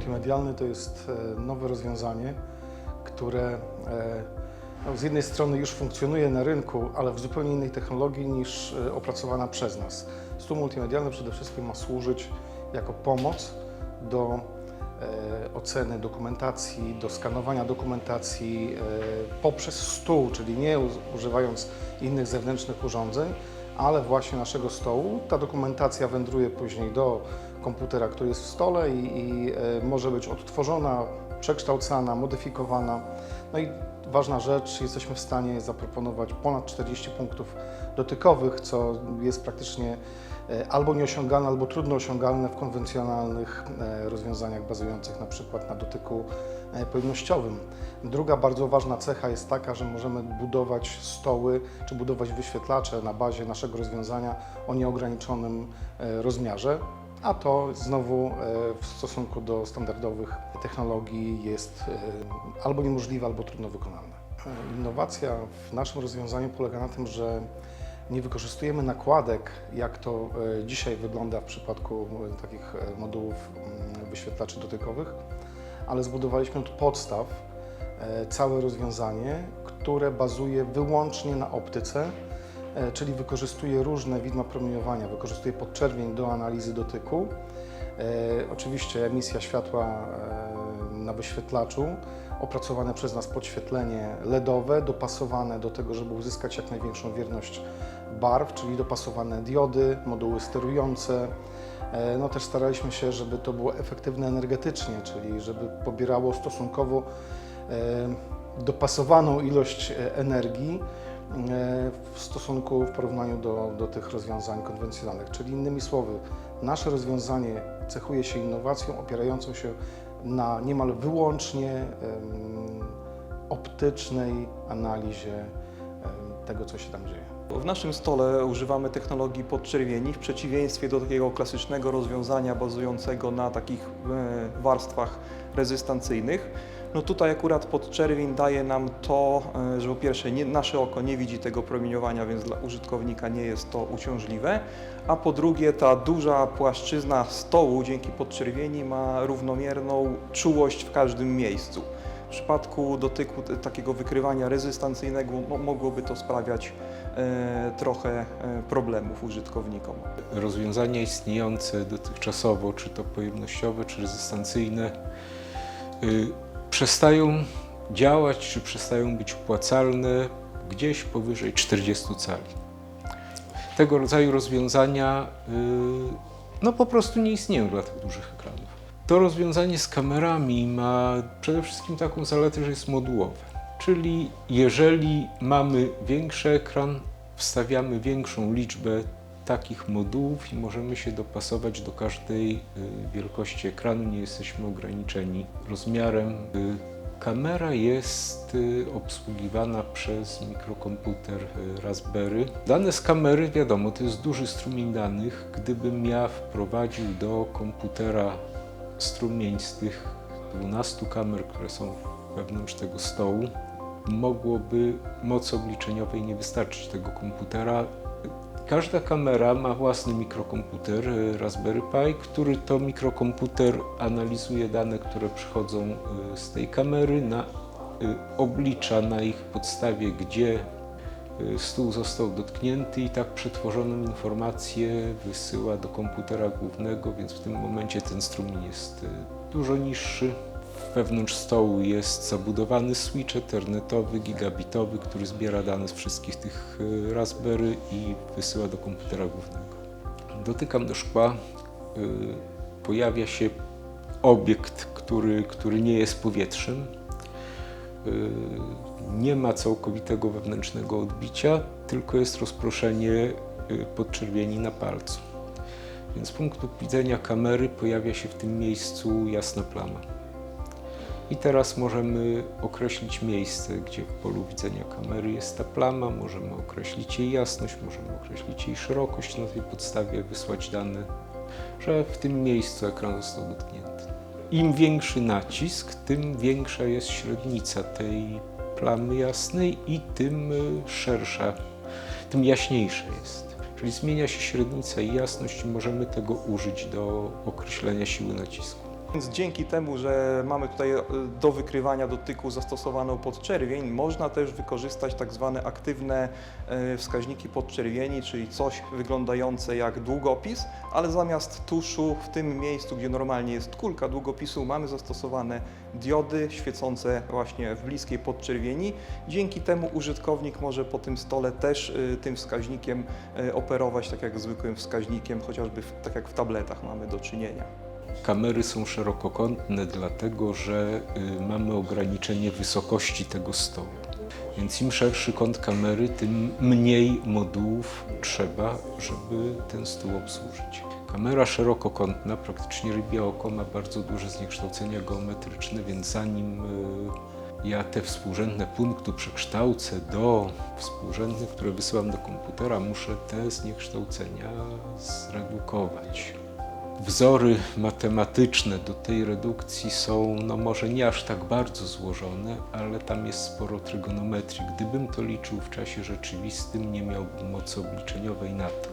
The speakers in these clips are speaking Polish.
multimedialny to jest e, nowe rozwiązanie, które e, no, z jednej strony już funkcjonuje na rynku, ale w zupełnie innej technologii niż e, opracowana przez nas. Stół multimedialny przede wszystkim ma służyć jako pomoc do oceny dokumentacji, do skanowania dokumentacji poprzez stół, czyli nie używając innych zewnętrznych urządzeń, ale właśnie naszego stołu. Ta dokumentacja wędruje później do komputera, który jest w stole i, i e, może być odtworzona, przekształcana, modyfikowana. No i ważna rzecz, jesteśmy w stanie zaproponować ponad 40 punktów dotykowych, co jest praktycznie e, albo nieosiągalne, albo trudno osiągalne w konwencjonalnych e, rozwiązaniach bazujących na przykład na dotyku pojemnościowym. Druga bardzo ważna cecha jest taka, że możemy budować stoły czy budować wyświetlacze na bazie naszego rozwiązania o nieograniczonym rozmiarze, a to znowu e, w stosunku do standardowych technologii jest e, albo niemożliwe, albo trudno wykonalne. E, Innowacja w naszym rozwiązaniu polega na tym, że nie wykorzystujemy nakładek, jak to dzisiaj wygląda w przypadku takich modułów mm, wyświetlaczy dotykowych, ale zbudowaliśmy od podstaw całe rozwiązanie, które bazuje wyłącznie na optyce, czyli wykorzystuje różne widma promieniowania, wykorzystuje podczerwień do analizy dotyku. E, Oczywiście emisja światła e, na wyświetlaczu, opracowane przez nas podświetlenie LEDowe, dopasowane do tego, żeby uzyskać jak największą wierność barw, czyli dopasowane diody, moduły sterujące. E, No też staraliśmy się, żeby to było efektywne energetycznie, czyli żeby pobierało stosunkowo e, dopasowaną ilość e, energii e, w stosunku, w porównaniu do, do tych rozwiązań konwencjonalnych. Czyli innymi słowy, nasze rozwiązanie cechuje się innowacją opierającą się na niemal wyłącznie optycznej analizie tego, co się tam dzieje. W naszym stole używamy technologii podczerwieni w przeciwieństwie do takiego klasycznego rozwiązania bazującego na takich e, warstwach rezystancyjnych. No tutaj akurat podczerwień daje nam to, e, że po pierwsze nie, nasze oko nie widzi tego promieniowania, więc dla użytkownika nie jest to uciążliwe, a po drugie ta duża płaszczyzna stołu dzięki podczerwieni ma równomierną czułość w każdym miejscu. W przypadku dotyku takiego wykrywania rezystancyjnego mo- mogłoby to sprawiać e, trochę e, problemów użytkownikom. rozwiązania istniejące dotychczasowo, czy to pojemnościowe, czy rezystancyjne, y, przestają działać, czy przestają być opłacalne gdzieś powyżej 40 cali. Tego rodzaju rozwiązania y, no po prostu nie istnieją dla tych dużych ekranów. To rozwiązanie z kamerami ma przede wszystkim taką zaletę, że jest modułowe. Czyli jeżeli mamy większy ekran, wstawiamy większą liczbę takich modułów i możemy się dopasować do każdej y, wielkości ekranu, nie jesteśmy ograniczeni rozmiarem. Y, Kamera jest y, obsługiwana przez mikrokomputer Raspberry. Dane z kamery, wiadomo, to jest duży strumień danych. Gdybym ja wprowadził do komputera strumień z tych 12 kamer, które są wewnątrz tego stołu, mogłoby mocy obliczeniowej nie wystarczyć tego komputera. Każda kamera ma własny mikrokomputer y, Raspberry Pi, który to mikrokomputer analizuje dane, które przychodzą y, z tej kamery, na, y, oblicza na ich podstawie, gdzie stół został dotknięty i tak przetworzoną informację wysyła do komputera głównego, więc w tym momencie ten strumień jest dużo niższy. Wewnątrz stołu jest zabudowany switch ethernetowy, gigabitowy, który zbiera dane z wszystkich tych y, Raspberry i wysyła do komputera głównego. Dotykam do szkła, y, pojawia się obiekt, który, który nie jest powietrzem. Y, Nie ma całkowitego wewnętrznego odbicia, tylko jest rozproszenie podczerwieni na palcu. Więc z punktu widzenia kamery pojawia się w tym miejscu jasna plama. I teraz możemy określić miejsce, gdzie w polu widzenia kamery jest ta plama, możemy określić jej jasność, możemy określić jej szerokość, na tej podstawie wysłać dane, że w tym miejscu ekran został dotknięty. Im większy nacisk, tym większa jest średnica tej plamy jasnej i tym y, szersza, tym jaśniejsza jest. Czyli zmienia się średnica i jasność i możemy tego użyć do określenia siły nacisku. Więc dzięki temu, że mamy tutaj e, do wykrywania dotyku zastosowaną podczerwień, można też wykorzystać tak zwane aktywne e, wskaźniki podczerwieni, czyli coś wyglądające jak długopis, ale zamiast tuszu w tym miejscu, gdzie normalnie jest kulka długopisu, mamy zastosowane diody świecące właśnie w bliskiej podczerwieni. Dzięki temu użytkownik może po tym stole też e, tym wskaźnikiem operować, tak jak zwykłym wskaźnikiem, chociażby tak jak w tabletach mamy do czynienia. Kamery są szerokokątne, dlatego że y, mamy ograniczenie wysokości tego stołu. Więc im szerszy kąt kamery, tym mniej modułów trzeba, żeby ten stół obsłużyć. Kamera szerokokątna, praktycznie rybie oko, ma bardzo duże zniekształcenia geometryczne, więc zanim y, ja te współrzędne punkty przekształcę do współrzędnych, które wysyłam do komputera, muszę te zniekształcenia zredukować. Wzory matematyczne do tej redukcji są, no może nie aż tak bardzo złożone, ale tam jest sporo trygonometrii. Gdybym to liczył w czasie rzeczywistym, nie miałbym mocy obliczeniowej na to.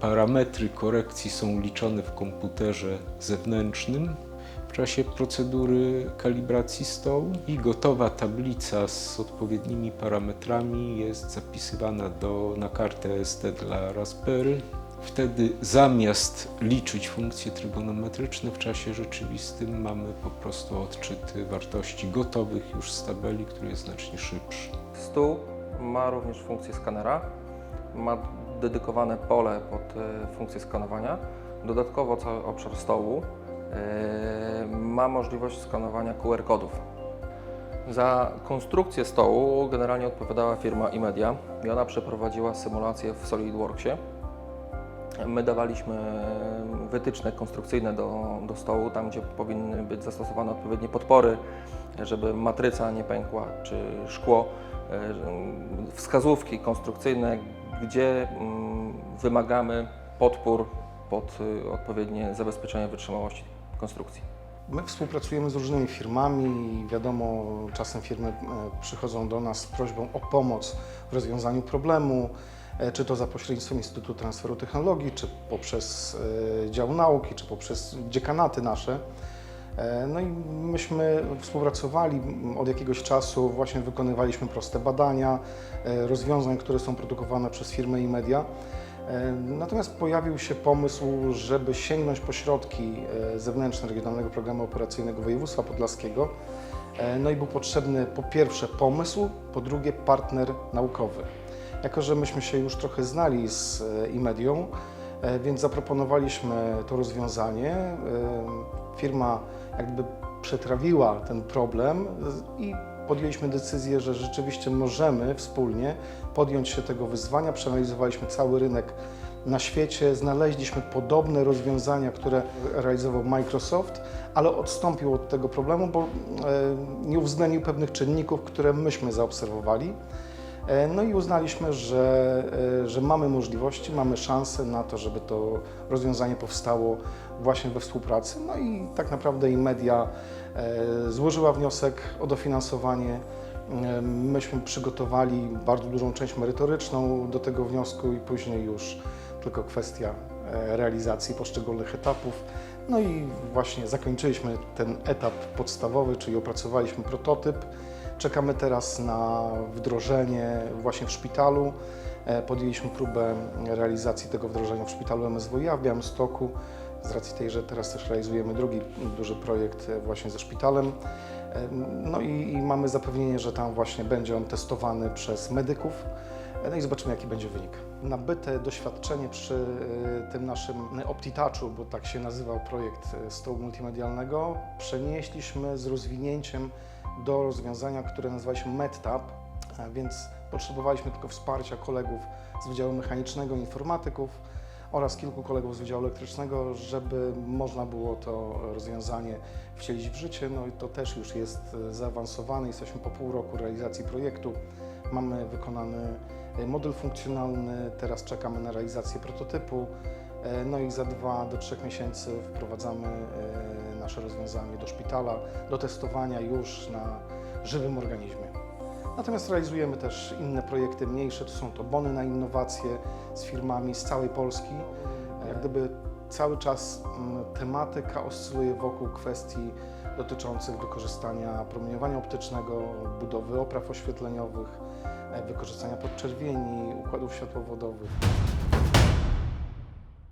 Parametry korekcji są liczone w komputerze zewnętrznym w czasie procedury kalibracji stołu i gotowa tablica z odpowiednimi parametrami jest zapisywana do, na kartę ST dla Raspberry. Wtedy zamiast liczyć funkcje trygonometryczne w czasie rzeczywistym mamy po prostu odczyty wartości gotowych już z tabeli, który jest znacznie szybszy. Stół ma również funkcję skanera, ma dedykowane pole pod e, funkcję skanowania. Dodatkowo cały obszar stołu e, ma możliwość skanowania QR-kodów. Za konstrukcję stołu generalnie odpowiadała firma Imedia i ona przeprowadziła symulację w SolidWorksie. My dawaliśmy wytyczne konstrukcyjne do, do stołu, tam gdzie powinny być zastosowane odpowiednie podpory, żeby matryca nie pękła, czy szkło, e, wskazówki konstrukcyjne, gdzie mm, wymagamy podpór pod y, odpowiednie zabezpieczenie wytrzymałości konstrukcji. My współpracujemy z różnymi firmami wiadomo, czasem firmy e, przychodzą do nas z prośbą o pomoc w rozwiązaniu problemu, e, czy to za pośrednictwem Instytutu Transferu Technologii, czy poprzez e, dział nauki, czy poprzez dziekanaty nasze. E, No i myśmy współpracowali od jakiegoś czasu, właśnie wykonywaliśmy proste badania e, rozwiązań, które są produkowane przez firmę i media. E, Natomiast pojawił się pomysł, żeby sięgnąć po środki e, zewnętrzne Regionalnego Programu Operacyjnego Województwa Podlaskiego. E, No i był potrzebny po pierwsze pomysł, po drugie partner naukowy. Jako, że myśmy się już trochę znali z e, Imedią, e, więc zaproponowaliśmy to rozwiązanie. E, Firma jakby przetrawiła ten problem z- i podjęliśmy decyzję, że rzeczywiście możemy wspólnie podjąć się tego wyzwania. Przeanalizowaliśmy cały rynek na świecie, znaleźliśmy podobne rozwiązania, które realizował Microsoft, ale odstąpił od tego problemu, bo e, nie uwzględnił pewnych czynników, które myśmy zaobserwowali. E, No i uznaliśmy, że, e, że mamy możliwości, mamy szansę na to, żeby to rozwiązanie powstało właśnie we współpracy. No i tak naprawdę i media e, złożyła wniosek o dofinansowanie. Myśmy przygotowali bardzo dużą część merytoryczną do tego wniosku i później już tylko kwestia realizacji poszczególnych etapów. No i właśnie zakończyliśmy ten etap podstawowy, czyli opracowaliśmy prototyp. Czekamy teraz na wdrożenie właśnie w szpitalu. E, Podjęliśmy próbę realizacji tego wdrożenia w szpitalu MSWiA w Białymstoku. Z racji tej, że teraz też realizujemy drugi duży projekt e, właśnie ze szpitalem. E, No i, i mamy zapewnienie, że tam właśnie będzie on testowany przez medyków. No i zobaczymy, jaki będzie wynik. Nabyte doświadczenie przy tym naszym OptiTouchu, bo tak się nazywał projekt stołu multimedialnego, przenieśliśmy z rozwinięciem do rozwiązania, które nazywaliśmy MedTab, a więc potrzebowaliśmy tylko wsparcia kolegów z Wydziału Mechanicznego, informatyków oraz kilku kolegów z Wydziału Elektrycznego, żeby można było to rozwiązanie wcielić w życie. No i to też już jest e, zaawansowane. Jesteśmy po pół roku realizacji projektu. Mamy wykonany e, model funkcjonalny, teraz czekamy na realizację prototypu. E, No i za dwa do trzech miesięcy wprowadzamy e, nasze rozwiązanie do szpitala, do testowania już na żywym organizmie. Natomiast realizujemy też inne projekty mniejsze, to są to bony na innowacje z firmami z całej Polski. Jak gdyby cały czas mm, tematyka oscyluje wokół kwestii dotyczących wykorzystania promieniowania optycznego, budowy opraw oświetleniowych, e, wykorzystania podczerwieni, układów światłowodowych.